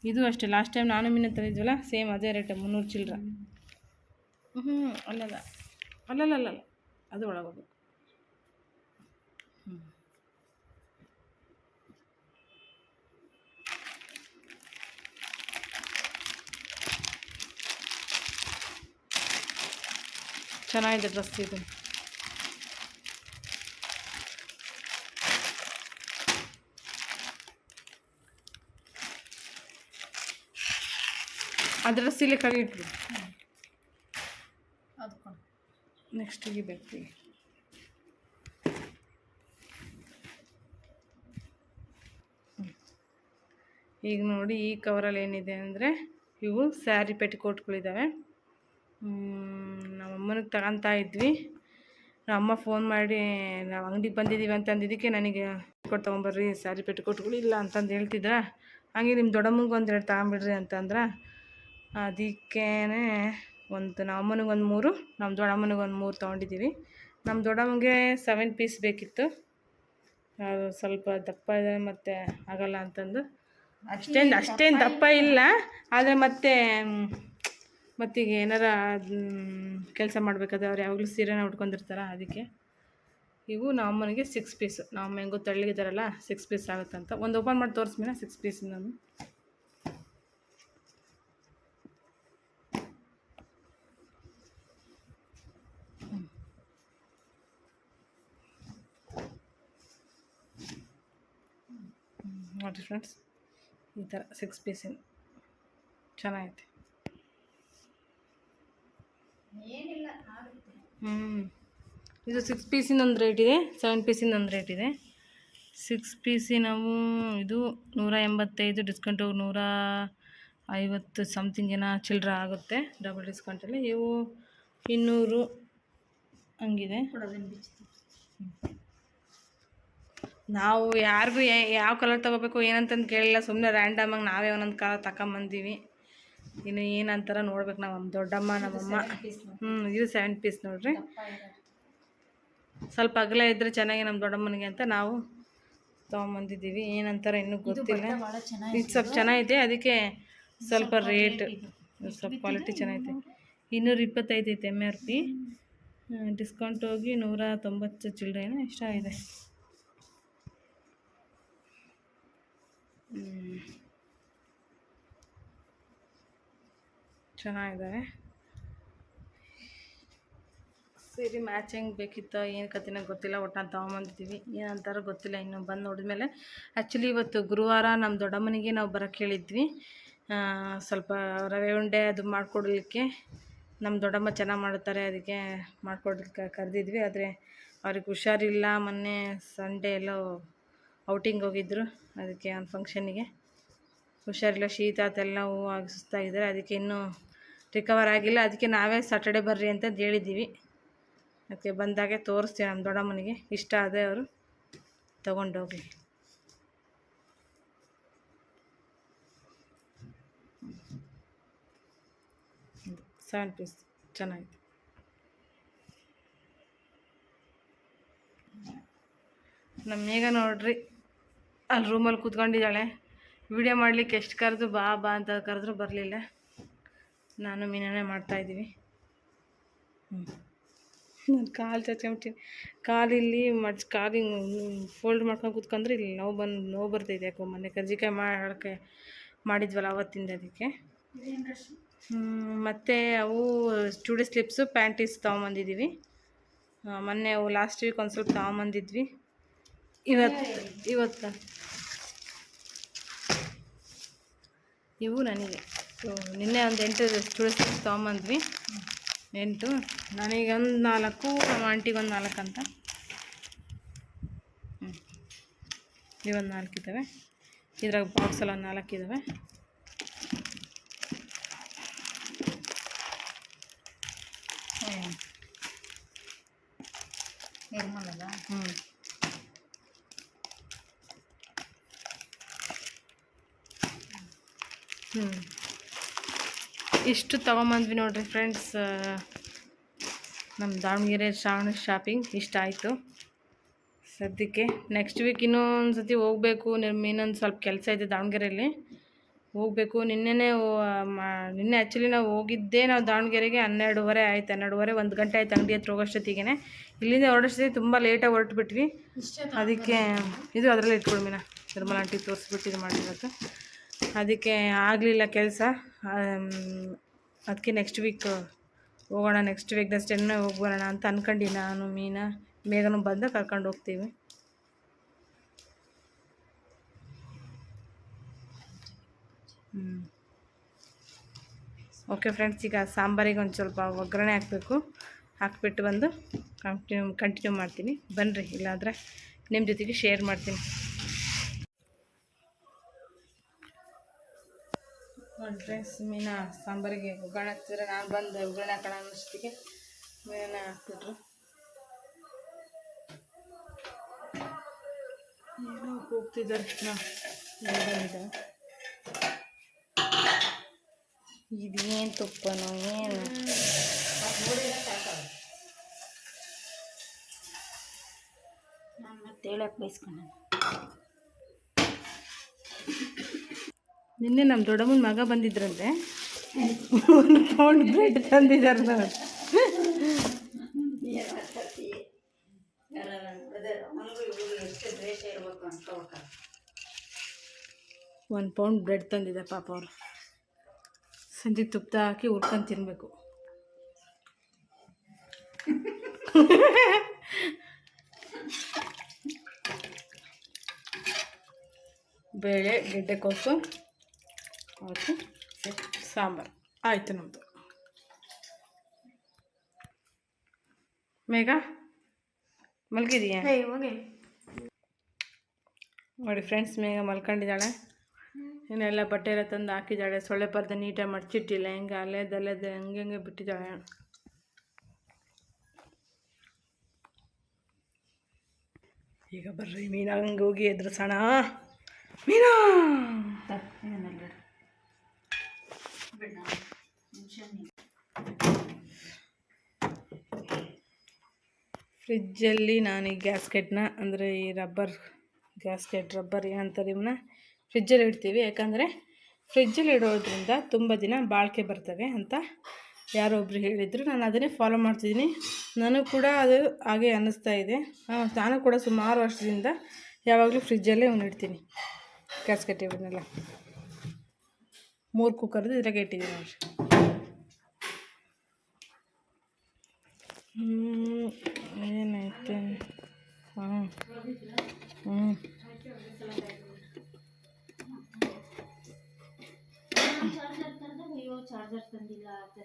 Speaker 2: ಇದು ಅಷ್ಟೇ ಲಾಸ್ಟ್ ಟೈಮ್ ನಾನು ಮೀನು ತಂದಿದ್ವಲ್ಲ ಸೇಮ್ ಅದೇ ರೇಟ್ ಮುನ್ನೂರು ಚಿಲ್ಲರ. ಹ್ಞೂ ಅಲ್ಲಲ್ಲ ಅಲ್ಲಲ್ಲ ಅದು ಒಳಗೋದು ಚೆನ್ನಾಗಿದೆ ಡ್ರೆಸ್ ಇದು. ಅದರ ಸೀಲೆ ಕಡೆ ನೆಕ್ಸ್ಟ್ ತೆಗಿಬೇಕು ಬರ್ತೀವಿ ಈಗ. ನೋಡಿ ಈ ಕವರಲ್ಲಿ ಏನಿದೆ ಅಂದರೆ ಇವು ಸ್ಯಾರಿ ಪೆಟಿಕೋಟ್ಗಳಿದ್ದಾವೆ ನಮ್ಮ ಅಮ್ಮನಿಗೆ ತಗೊತಾ ಇದ್ವಿ. ನಮ್ಮ ಅಮ್ಮ ಫೋನ್ ಮಾಡಿ ನಾವು ಅಂಗಡಿಗೆ ಬಂದಿದ್ದೀವಿ ಅಂತಂದಿದ್ದಕ್ಕೆ ನನಗೆ ಕೊಟ್ಟು ತೊಗೊಂಬರ್ರಿ ಸ್ಯಾರಿ ಪೆಟಿಕೋಟ್ಗಳು ಇಲ್ಲ ಅಂತಂದು ಹೇಳ್ತಿದ್ರ. ಹಂಗೆ ನಿಮ್ಮ ದೊಡ್ಡಮ್ಮನಿಗೆ ಒಂದು ಎರಡು ತಗೊಂಬಿಡ್ರಿ ಅಂತಂದ್ರೆ ಅದಕ್ಕೇ ಒಂದು ನಮ್ಮ ಅಮ್ಮನಿಗೆ ಒಂದು ಮೂರು ನಮ್ಮ ದೊಡ್ಡಮ್ಮನಿಗೆ ಒಂದು ಮೂರು ತೊಗೊಂಡಿದ್ದೀವಿ ನಮ್ಮ ದೊಡ್ಡಮ್ಮಗೆ ಸೆವೆನ್ ಪೀಸ್ ಬೇಕಿತ್ತು. ಅದು ಸ್ವಲ್ಪ ದಪ್ಪ ಇದೆ ಮತ್ತು ಆಗಲ್ಲ ಅಂತಂದು. ಅಷ್ಟೇನು ಅಷ್ಟೇನು ದಪ್ಪ ಇಲ್ಲ ಆದರೆ ಮತ್ತೆ ಮತ್ತೀಗ ಏನಾರ ಕೆಲಸ ಮಾಡಬೇಕಾದ್ರೆ ಅವ್ರು ಯಾವಾಗಲೂ ಸೀರೆನ ಉಟ್ಕೊಂಡಿರ್ತಾರ ಅದಕ್ಕೆ. ಇವು ನಮ್ಮನಿಗೆ ಸಿಕ್ಸ್ ಪೀಸ್ ನಮ್ಮ ಹೆಂಗೋ ತಳ್ಳಿಗಿದ್ದಾರಲ್ಲ ಸಿಕ್ಸ್ ಪೀಸ್ ಆಗುತ್ತಂತ. ಒಂದು ಓಪನ್ ಮಾಡಿ ತೋರಿಸ್ಮೇಲೆ ಸಿಕ್ಸ್ ಪೀಸ್ ನಾನು. ನೋಡಿ ಫ್ರೆಂಡ್ಸ್ ಈ ಥರ ಸಿಕ್ಸ್ ಪೀಸಿನ ಚೆನ್ನಾಗೈತೆ.
Speaker 1: ಏನಿಲ್ಲ ಆಗುತ್ತೆ
Speaker 2: ಹ್ಞೂ ಇದು ಸಿಕ್ಸ್ ಪೀಸಿನ ಒಂದು ರೇಟ್ ಇದೆ ಸೆವೆನ್ ಪೀಸಿನ ಒಂದು ರೇಟ್ ಇದೆ. ಸಿಕ್ಸ್ ಪೀಸಿ ನಾವು ಇದು ನೂರ ಎಂಬತ್ತೈದು ಡಿಸ್ಕೌಂಟ್ ನೂರ ಐವತ್ತು ಸಮಥಿಂಗ್ ಏನೋ ಚಿಲ್ಲರೆ ಆಗುತ್ತೆ ಡಬಲ್ ಡಿಸ್ಕೌಂಟಲ್ಲಿ ಇವು ಇನ್ನೂರು ಹಂಗಿದೆ. ನಾವು ಯಾರಿಗೂ ಯಾವ ಕಲರ್ ತೊಗೋಬೇಕು ಏನಂತಂದು ಕೇಳಿಲ್ಲ ಸುಮ್ಮನೆ ರ್ಯಾಂಡಮಾಗಿ ನಾವೇ ಒಂದೊಂದು ಕಲರ್ ತಗೊಂಬಂದೀವಿ ಇನ್ನು ಏನಂತಾರ ನೋಡ್ಬೇಕು ನಾವು ನಮ್ಮ ದೊಡ್ಡಮ್ಮ ನಮ್ಮಮ್ಮ. ಹ್ಞೂ ಇದು ಸೆವೆನ್ ಪೀಸ್ ನೋಡ್ರಿ. ಸ್ವಲ್ಪ ಅಗಲ ಇದ್ರೆ ಚೆನ್ನಾಗಿ ನಮ್ಮ ದೊಡ್ಡಮ್ಮನಿಗೆ ಅಂತ ನಾವು ತೊಗೊಂಬಂದಿದ್ದೀವಿ. ಏನಂತಾರ ಇನ್ನೂ ಗೊತ್ತಿಲ್ಲ. ಇದು ಸ್ವಲ್ಪ ಚೆನ್ನಾಗಿದೆ. ಅದಕ್ಕೆ ಸ್ವಲ್ಪ ರೇಟ್ ಸ್ವಲ್ಪ ಕ್ವಾಲಿಟಿ ಚೆನ್ನಾಗಿದೆ. ಇನ್ನೂರ ಇಪ್ಪತ್ತೈದು ಐತೆ ಎಂ ಆರ್ ಪಿ ಡಿಸ್ಕೌಂಟ್ ಹೋಗಿ ನೂರ ತೊಂಬತ್ತು ಚಿಲ್ಡ್ರೇನ ಇಷ್ಟ ಇದೆ ಚೆನ್ನಾಗಿದ್ದಾವೆ ಸೀರೆ ಮ್ಯಾಚಿಂಗ್ ಬೇಕಿತ್ತು ಏನು ಕತ್ತಿನ ಗೊತ್ತಿಲ್ಲ ಒಟ್ಟು ತೊಗೊಂಬಂದಿದ್ದೀವಿ ಏನಂತಾರೋ ಗೊತ್ತಿಲ್ಲ, ಇನ್ನು ಬಂದು ನೋಡಿದ್ಮೇಲೆ. ಆ್ಯಕ್ಚುಲಿ ಇವತ್ತು ಗುರುವಾರ ನಮ್ಮ ದೊಡ್ಡಮ್ಮನಿಗೆ ನಾವು ಬರೋಕ್ಕೆ ಹೇಳಿದ್ವಿ. ಸ್ವಲ್ಪ ರವೆ ಉಂಡೆ ಅದು ಮಾಡಿಕೊಡ್ಲಿಕ್ಕೆ. ನಮ್ಮ ದೊಡ್ಡಮ್ಮ ಚೆನ್ನಾಗಿ ಮಾಡುತ್ತಾರೆ, ಅದಕ್ಕೆ ಮಾಡಿಕೊಡ್ಲಿಕ್ಕೆ ಕರೆದಿದ್ವಿ. ಆದರೆ ಅವ್ರಿಗೆ ಹುಷಾರಿಲ್ಲ, ಮೊನ್ನೆ ಸಂಡೇ ಎಲ್ಲೋ ಔಟಿಂಗ್ ಹೋಗಿದ್ದರು ಅದಕ್ಕೆ ಒಂದು ಫಂಕ್ಷನಿಗೆ ಹುಷಾರಿಲ್ಲ, ಶೀತ ಅದೆಲ್ಲವೂ ಆಗಿ ಸುಸ್ತಾಗಿದ್ದಾರೆ. ಅದಕ್ಕೆ ಇನ್ನೂ ರಿಕವರ್ ಆಗಿಲ್ಲ. ಅದಕ್ಕೆ ನಾವೇ ಸಾಟರ್ಡೆ ಬರ್ರಿ ಅಂತ ಹೇಳಿದ್ದೀವಿ. ಅದಕ್ಕೆ ಬಂದಾಗೆ ತೋರಿಸ್ತೀವಿ ನಮ್ಮ ದೊಡ್ಡಮ್ಮನಿಗೆ. ಇಷ್ಟ ಆದರೆ ಅವರು ತೊಗೊಂಡೋಗ್ಲಿ. ಸೆವೆನ್ ಪೀಸ್ ಚೆನ್ನಾಗಿದೆ. ನಮ್ಮ ಮೇಗ ನೋಡ್ರಿ, ಅಲ್ಲಿ ರೂಮಲ್ಲಿ ಕೂತ್ಕೊಂಡಿದ್ದಾಳೆ. ವಿಡಿಯೋ ಮಾಡಲಿಕ್ಕೆ ಎಷ್ಟು ಕರೆದು ಬಾ ಬಾ ಅಂತ ಕರೆದ್ರು ಬರಲಿಲ್ಲ. ನಾನು ಮೀನನೇ ಮಾಡ್ತಾಯಿದ್ದೀವಿ ನಾನು ಕಾಲು ಚಚ್ಕೊಂಬಿಟ್ಟಿನಿ. ಕಾಲಿಲ್ಲಿ ಮಡ್ಚ್ ಕಾಲು ಫೋಲ್ಡ್ ಮಾಡ್ಕೊಂಡು ಕೂತ್ಕೊಂಡ್ರೆ ಇಲ್ಲಿ ನೋವು ಬಂದು, ನೋವು ಬರ್ತೈತೆ ಯಾಕೋ ಮೊನ್ನೆ ಕರ್ಜಿಕಾಯಿ ಮಾಡೋಕ್ಕೆ ಮಾಡಿದ್ವಲ್ಲ ಅವತ್ತಿಂದ ಅದಕ್ಕೆ. ಮತ್ತು ಅವು ಚೂಡಿ ಸ್ಲಿಪ್ಸು ಪ್ಯಾಂಟೀಸ್ ತೊಗೊಂಬಂದಿದ್ದೀವಿ ಮೊನ್ನೆ ಅವು ಲಾಸ್ಟ್ ವೀಕ್ ಒಂದು ಸ್ವಲ್ಪ ತೊಗೊಂಬಂದಿದ್ವಿ. ಇವತ್ತು ಇವತ್ತು. ಇವು ನನಗೆ. ಸೊ ನಿನ್ನೆ ಒಂದು ಎಂಟು ಸ್ಟೂಡೆಂಟ್ಸ್ ತೊಗೊಂಬಂದ್ವಿ. ಎಂಟು, ನನಗೆ ಒಂದು ನಾಲ್ಕು, ನಮ್ಮ ಆಂಟಿಗೆ ಒಂದು ನಾಲ್ಕು ಅಂತ. ಹ್ಞೂ ಇವೊಂದು ನಾಲ್ಕು ಇದ್ದಾವೆ. ಇದ್ರಾಗ ಬಾಕ್ಸಲ್ಲಿ ನಾಲ್ಕು ಇದ್ದಾವೆ. ಹ್ಞೂ ಹ್ಞೂ ಇಷ್ಟು ತೊಗೊಂಬಂದ್ವಿ ನೋಡಿರಿ ಫ್ರೆಂಡ್ಸ್ ನಮ್ಮ ದಾವಣಗೆರೆ ಶ್ರಾವಣ ಶಾಪಿಂಗ್ ಇಷ್ಟ ಆಯಿತು. ಸದ್ಯಕ್ಕೆ ನೆಕ್ಸ್ಟ್ ವೀಕ್ ಇನ್ನೊಂದು ಸತಿ ಹೋಗಬೇಕು ನಿಮ್ಮ ಇನ್ನೊಂದು ಸ್ವಲ್ಪ ಕೆಲಸ ಇದೆ ದಾವಣಗೆರೆಯಲ್ಲಿ ಹೋಗಬೇಕು ನಿನ್ನೆನೇ ನಿನ್ನೆ ಆ್ಯಕ್ಚುಲಿ ನಾವು ಹೋಗಿದ್ದೇ ನಾವು ದಾವಣಗೆರೆಗೆ ಹನ್ನೆರಡುವರೆ ಆಯ್ತು ಹನ್ನೆರಡುವರೆ ಒಂದು ಗಂಟೆ ಆಯ್ತು ಅಂಗಡಿ ಹತ್ರ ಹೋಗೋಷ್ಟೊತ್ತಿಗೆ ಇಲ್ಲಿಂದ ಹೊರಡೋಷ್ಟೊತ್ತಿಗೆ ತುಂಬ ಲೇಟಾಗಿ ಹೊರಟುಬಿಟ್ವಿ. ಅದಕ್ಕೆ ಇದು ಅದರಲ್ಲೇ ಇಟ್ಕೊಳ್ಮಿನ ಮೀನಾ ನಿರ್ಮಲ ಆಂಟಿ ತೋರಿಸ್ಬಿಟ್ಟು ಇದು ಮಾಡಿರೋದು. ಅದಕ್ಕೆ ಆಗಲಿಲ್ಲ ಕೆಲಸ. ಅದಕ್ಕೆ ನೆಕ್ಸ್ಟ್ ವೀಕ್ ಹೋಗೋಣ ನೆಕ್ಸ್ಟ್ ವೀಕ್ ಚೆನ್ನೈ ಹೋಗಿ ಬರೋಣ ಅಂತ ಅನ್ಕೊಂಡು ನಾನು, ಮೀನಾ ಬೇಗನೂ ಬಂದು ಕರ್ಕೊಂಡು ಹೋಗ್ತೀವಿ. ಓಕೆ ಫ್ರೆಂಡ್ಸ್ ಈಗ ಸಾಂಬಾರಿಗೆ ಒಂದು ಸ್ವಲ್ಪ ಒಗ್ಗರಣೆ ಹಾಕಬೇಕು. ಹಾಕ್ಬಿಟ್ಟು ಬಂದು ಕಂಟಿನ್ಯೂ ಕಂಟಿನ್ಯೂ ಮಾಡ್ತೀನಿ. ಬನ್ನಿರಿ ಇಲ್ಲಾಂದರೆ ನಿಮ್ಮ ಜೊತೆಗೆ ಶೇರ್ ಮಾಡ್ತೀನಿ. ಫ್ರೆಂಡ್ಸ್ ಮೀನ ಸಾಂಬಾರಿಗೆ ಒಗ್ಗರಣೆ ಹಾಕ್ತಿದ್ರೆ. ನಾನು ಬಂದು ಒಗ್ಗರಣೆ ಹಾಕೋಣ ಅನ್ನೋಷ್ಟೊತ್ತಿಗೆ ಮೀನ ಹಾಕ್ಬಿಟ್ರು. ಏನೋ ಹೋಗ್ತಿದ್ದಾರೆ ಹಾಂ ಬಂದಿದ್ದಾರೆ ಇದೇನು ತುಪ್ಪನೋ ಏನು?
Speaker 1: ನಾನು ಮತ್ತೆ ಹೇಳಕ್ಕೆ ಬಯಸ್ಕೊಂಡೆ
Speaker 2: ನಿನ್ನೆ ನಮ್ಮ ದೊಡ್ಡಮ್ಮನ ಮಗ ಬಂದಿದ್ರಂತೆ. ಒಂದು ಪೌಂಡ್ ಬ್ರೆಡ್ ತಂದಿದ್ದಾರೆ
Speaker 1: ನಾನು
Speaker 2: ಒಂದು ಪೌಂಡ್ ಬ್ರೆಡ್ ತಂದಿದೆ ಪಾಪ ಅವರು. ಸಂಜೆ ತುಪ್ಪ ಹಾಕಿ ಹುರ್ಕೊಂಡು ತಿನ್ನಬೇಕು ಬೇಳೆ ಗೆಡ್ಡೆಕೋಸು ಮತ್ತು ಸಾಂಬಾರು. ಆಯಿತು ನಮ್ಮದು ಮೇಘ ಮಲಗಿದೀಯಾ? ನೋಡಿ ಫ್ರೆಂಡ್ಸ್ ಮೇಘ ಮಲ್ಕೊಂಡಿದ್ದಾಳೆ. ಇನ್ನೆಲ್ಲ ಬಟ್ಟೆ ಎಲ್ಲ ತಂದು ಹಾಕಿದ್ದಾಳೆ. ಸೊಳ್ಳೆ ಪರ್ದೆ ನೀಟಾಗಿ ಮಡಚಿಟ್ಟಿಲ್ಲ. ಹೆಂಗೆ ಅಲೆದಲ್ಲದೆ ಹಂಗೆ ಹಂಗೆ ಬಿಟ್ಟಿದ್ದಾಳೆ. ಈಗ ಬರ್ರಿ ಮೀನಾ ಹಂಗೆ ಹೋಗಿ ಎದುರಿಸೋಣ. ಮೀನಾ! ಫ್ರಿಜ್ಜಲ್ಲಿ ನಾನು ಈ ಗ್ಯಾಸ್ಕೆಟ್ನ, ಅಂದರೆ ಈ ರಬ್ಬರ್, ಗ್ಯಾಸ್ಕೆಟ್, ರಬ್ಬರ್ ಏನಂತಾರೆ ಇವನ್ನ ಫ್ರಿಜ್ಜಲ್ಲಿ ಇಡ್ತೀವಿ. ಯಾಕಂದರೆ ಫ್ರಿಜ್ಜಲ್ಲಿ ಇಡೋದ್ರಿಂದ ತುಂಬ ದಿನ ಬಾಳಿಕೆ ಬರ್ತವೆ ಅಂತ ಯಾರೋ ಒಬ್ರು ಹೇಳಿದರು. ನಾನು ಅದನ್ನೇ ಫಾಲೋ ಮಾಡ್ತಿದ್ದೀನಿ. ನನಗೂ ಕೂಡ ಅದು ಹಾಗೆ ಅನ್ನಿಸ್ತಾ ಇದೆ. ನಾನು ಕೂಡ ಸುಮಾರು ವರ್ಷದಿಂದ ಯಾವಾಗಲೂ ಫ್ರಿಜ್ಜಲ್ಲೇ ಇಡ್ತೀನಿ, ಗ್ಯಾಸ್ಕೆಟ್ ಇವನ್ನೆಲ್ಲ ಮೂರು ಕುಕ್ಕರ್ದು ಇದ್ರಾಗೆ ಇಟ್ಟಿದ್ದೀನಿ ನೋಡಿರಿ. ಏನಾಯ್ತು? ಹಾಂ ಹ್ಞೂ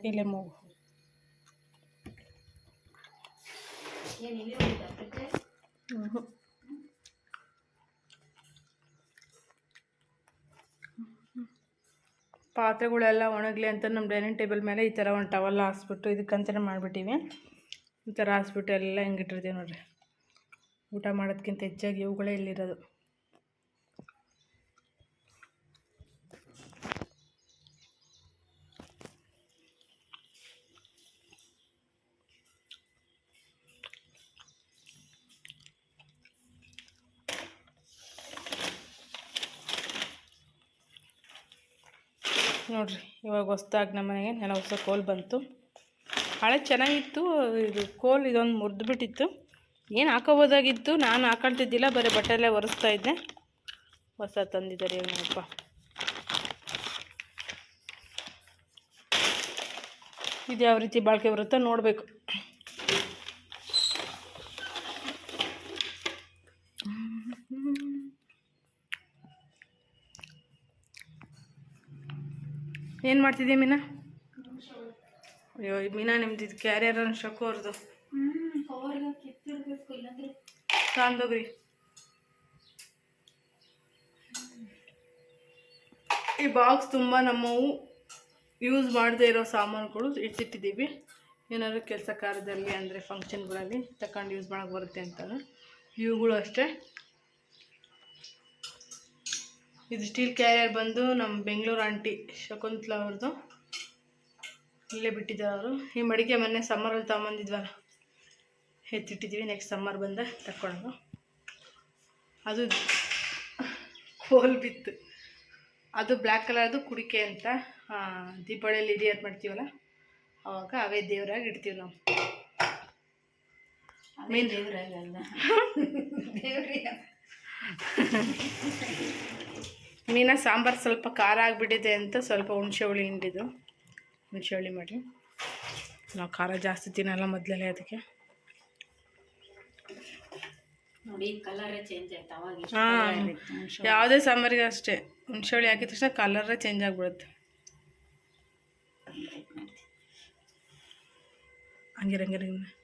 Speaker 2: ಇಲ್ಲೇ ಮೂಗು
Speaker 1: ಏನು ಇಲ್ಲಿ ಹೋಗಿದ್ದ ಫ್ರಿಡ್ಜ್
Speaker 2: ಹ್ಞೂ ಪಾತ್ರೆಗಳೆಲ್ಲ ಒಣಗಲಿ ಅಂತ ನಮ್ಮ ಡೈನಿಂಗ್ ಟೇಬಲ್ ಮೇಲೆ ಈ ಥರ ಒಂದು ಟವಲ್ ಹಾಸ್ಬಿಟ್ಟು ಇದಕ್ಕಂತಲೇ ಮಾಡಿಬಿಟ್ಟಿವಿ. ಈ ಥರ ಹಾಸ್ಬಿಟ್ಟು ಎಲ್ಲ ಹಿಂಗೆ ಇಟ್ಟಿರ್ತೀವಿ ನೋಡ್ರಿ. ಊಟ ಮಾಡೋದಕ್ಕಿಂತ ಹೆಚ್ಚಾಗಿ ಇವುಗಳೇ ಇಲ್ಲಿರೋದು ನೋಡ್ರಿ ಇವಾಗ ಹೊಸ್ದಾಗಿ ನಮ್ಮ ಮನೆಗೆ ನೆಲ ಹೊಸ ಕೋಲ್ ಬಂತು. ಹಳೆ ಚೆನ್ನಾಗಿತ್ತು, ಇದು ಕೋಲ್ ಇದೊಂದು ಮುರಿದು ಬಿಟ್ಟಿತ್ತು ಏನು ಹಾಕೋಬೋದಾಗಿತ್ತು, ನಾನು ಹಾಕೊಳ್ತಿದ್ದಿಲ್ಲ, ಬರೀ ಬಟ್ಟೆಲ್ಲೇ ಒರೆಸ್ತಾ ಇದ್ದೆ. ಹೊಸ ತಂದಿದ್ದಾರೆ ಏನಪ್ಪ ಇದು ಯಾವ ರೀತಿ ಬಾಳಿಕೆ ಬರುತ್ತೋ ನೋಡಬೇಕು. ಏನು ಮಾಡ್ತಿದ್ದೀಯ ಮೀನಾ? ಅಯ್ಯೋ ಮೀನಾ ನಿಮ್ದು ಇದು ಕ್ಯಾರಿಯರ್ ಶಕು ಅವ್ರದ್ದು ತಂದೋಗ್ರಿ. ಈ ಬಾಕ್ಸ್ ತುಂಬ ನಮ್ಮವು ಯೂಸ್ ಮಾಡದೇ ಇರೋ ಸಾಮಾನುಗಳು ಇಟ್ಟಿಟ್ಟಿದ್ದೀವಿ. ಏನಾದ್ರು ಕೆಲಸ ಕಾರ್ಯದಲ್ಲಿ ಅಂದರೆ ಫಂಕ್ಷನ್ಗಳಲ್ಲಿ ತಗೊಂಡು ಯೂಸ್ ಮಾಡೋಕೆ ಬರುತ್ತೆ ಅಂತ ಇವುಗಳು ಅಷ್ಟೇ. ಇದು ಸ್ಟೀಲ್ ಕ್ಯಾರಿಯರ್ ಬಂದು ನಮ್ಮ ಬೆಂಗಳೂರು ಆಂಟಿ ಶಕುಂತಲಾ ಅವ್ರದ್ದು ಇಲ್ಲೇ ಬಿಟ್ಟಿದ್ದಾರೆ ಅವರು. ಈ ಮಡಿಕೆ ಮೊನ್ನೆ ಸಮ್ಮರಲ್ಲಿ ತೊಗೊಂಬಂದಿದ್ವಲ್ಲ ಎತ್ತಿಟ್ಟಿದ್ದೀವಿ ನೆಕ್ಸ್ಟ್ ಸಮ್ಮರ್ ಬಂದ ತಕ್ಕೊಳ್ಳೋದು ಅದು ಕೋಲ್ ಬಿತ್ತು. ಅದು ಬ್ಲ್ಯಾಕ್ ಕಲರ್ದು ಕುಡಿಕೆ ಅಂತ ದೀಪಾವಳಿಯಲ್ಲಿ ಹಿರಿಯರ್ ಮಾಡ್ತೀವಲ್ಲ ಅವಾಗ ಅವೇ ದೇವರಾಗಿ ಇಡ್ತೀವಿ ನಾವು.
Speaker 1: ಮೇನ್ ದೇವರಾಗಲ್ಲ. ದೇವ್ರಿಗೆ
Speaker 2: ಮೀನ ಸಾಂಬಾರು ಸ್ವಲ್ಪ ಖಾರ ಆಗಿಬಿಟ್ಟಿದೆ ಅಂತ ಸ್ವಲ್ಪ ಹುಣಸೆ ಹುಳಿ ಹಿಂಡಿದ್ದು. ಹುಣಸೆ ಹುಳಿ ಮಾಡಿ. ನಾವು ಖಾರ ಜಾಸ್ತಿ ತಿನ್ನಲ್ಲ ಮೊದಲೇ ಅದಕ್ಕೆ.
Speaker 1: ನೋಡಿ ಕಲರೇ ಚೇಂಜ್ ಆಯ್ತು. ಅವಾಗ
Speaker 2: ಯಾವುದೇ ಸಾಂಬಾರಿಗೆ ಅಷ್ಟೇ. ಹುಣಸೆ ಹುಳಿ ಹಾಕಿದ ತಕ್ಷಣ ಕಲರೇ ಚೇಂಜ್ ಆಗಿಬಿಡುತ್ತೆ.
Speaker 1: ಹುಳಿ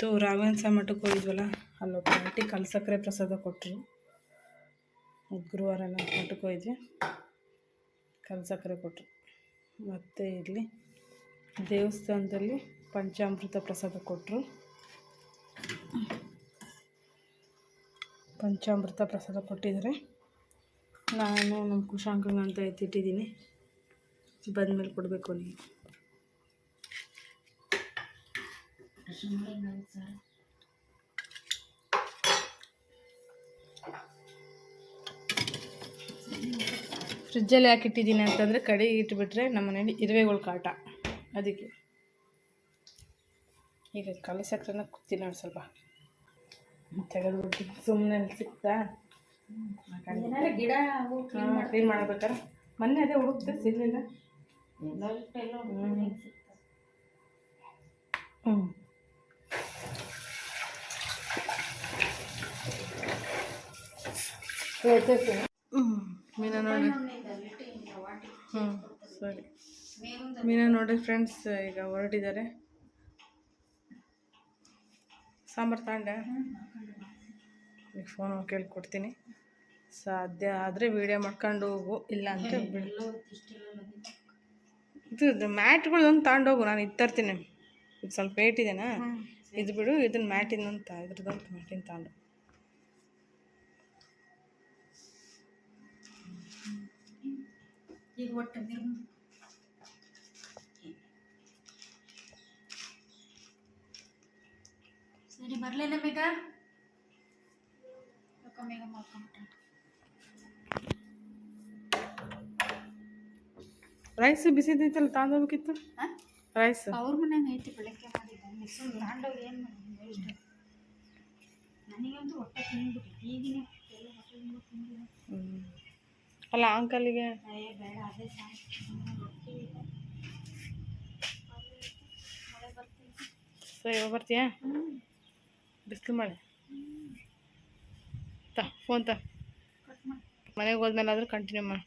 Speaker 2: ಹಂಗಿರ ರಾಘವೇಂದ್ರ ಮಠಕ್ಕೆ ಹೋಗಿದ್ವಲ್ಲ ಅಲ್ಲೊಬ್ಬ ಆಂಟಿ ಕಲ್ಸಕ್ಕರೆ ಪ್ರಸಾದ ಕೊಟ್ಟರು ಗುರುವಾರ ಮಠಕ್ಕೆ ಹೋಗಿದ್ವಿ. ಕಲ್ ಸಕ್ಕರೆ ಕೊಟ್ಟರು ಮತ್ತು ಇಲ್ಲಿ ದೇವಸ್ಥಾನದಲ್ಲಿ ಪಂಚಾಮೃತ ಪ್ರಸಾದ ಕೊಟ್ಟರು ಪಂಚಾಮೃತ ಪ್ರಸಾದ ಕೊಟ್ಟಿದ್ದಾರೆ. ನಾನು ನಮ್ಮ ಕುಶಾಂಕ ಅಂತ ಎತ್ತಿಟ್ಟಿದ್ದೀನಿ. ಬಂದಮೇಲೆ ಕೊಡಬೇಕು ನೀವು
Speaker 1: ಹಿಂಗಾಗುತ್ತೆ ಸರ್
Speaker 2: ಫ್ರಿಜ್ಜಲ್ಲಿ ಯಾಕೆ ಇಟ್ಟಿದ್ದೀನಿ ಅಂತಂದರೆ ಕಡೆ ಇಟ್ಬಿಟ್ರೆ ನಮ್ಮ ಮನೇಲಿ ಇರುವೆಗಳು ಕಾಟ. ಅದಕ್ಕೆ. ಈಗ ಕಲೆ ಸಕ್ಕರೆನ ಕುತ್ತೀನಿ ಸ್ವಲ್ಪ. ಸ್ವಲ್ಪ ತೆಗೆದ್ಬಿಟ್ಟು ಸುಮ್ಮನೆ ಸಿಕ್ತಾ
Speaker 1: ಏನಾರ ಗಿಡ
Speaker 2: ಕ್ಲೀನ್ ಮಾಡ್ಬೇಕಾರೆ ಮೊನ್ನೆ ಅದೇ ಹುಡುಕ್ತ ಸಿಗಲಿಲ್ಲ. ಹ್ಞೂ ಹ್ಞೂ ಮೀನ ನೋಡಿ. ಹ್ಞೂ ಸರಿ. ಮೀನಾ ನೋಡಿ ಫ್ರೆಂಡ್ಸ್ ಈಗ ಹೊರಟಿದ್ದಾರೆ. ಸಾಂಬಾರು ತಗೊಂಡೆ. ಈಗ ಫೋನ್ ಕೇಳ್ಕೊಡ್ತೀನಿ. ಸಾಧ್ಯ ಆದರೆ ವೀಡಿಯೋ ಮಾಡ್ಕೊಂಡು ಹೋಗು ಇಲ್ಲ ಅಂತ. ಇದು ಮ್ಯಾಟ್ಗಳು ಒಂದು ತಗೊಂಡೋಗು ನಾನು ಇದು ತರ್ತೀನಿ. ಇದು ಸ್ವಲ್ಪ ವೇಟ್ ಇದೆನಾ? ಇದು ಬಿಡು ಇದನ್ನ ಮ್ಯಾಟಿನ ಅಂತ ಇದ್ರದ್ದು ಮ್ಯಾಟಿನ ತಗೊಂಡು.
Speaker 1: ಈಗ ಒಟ್ಟು ನಿರ್ಮ ಸರಿ ಬರಲಿಲ್ಲ ಯಾಕೋ ಮೇಘ ಮಾಡ್ಕೊಂಬಿಟ್ಟ.
Speaker 2: ರೈಸ್ ಬಿಸಿದೈತಲ್ಲ
Speaker 1: ತಾಂದೋಗ್ಬೇಕಿತ್ತು?
Speaker 2: ರೈಸ್
Speaker 1: ಅವ್ರ ಮನ್ಯಾಗ ಐತಿ ಬೆಳಗ್ಗೆ ಮಾಡಿದ್ದೆ. ಮಿಕ್ಸರ್ ತಗೊಂಡೋಗಿ ಏನು ಮಾಡಿದ್ದೆ ಇಷ್ಟ. ನನಗಂತೂ ಹೊಟ್ಟೆ ತಿಂದ್ಬಿಟ್ಟು ಈಗಿನ ಎಲ್ಲ ಹೊಟ್ಟೆ
Speaker 2: ಹ್ಞೂ ಅಲ್ಲ ಅಂಕಲ್ಗೆ ಸರಿ ಇವಾಗ ಬರ್ತೀಯಾ? ಬಿಸಿಲು ಮಳೆ. ತ ಫೋನ್ ತ. ಮನೆಗೆ ಹೋದ್ಮೇಲೆ ಆದರೂ ಕಂಟಿನ್ಯೂ ಮಾಡಿ.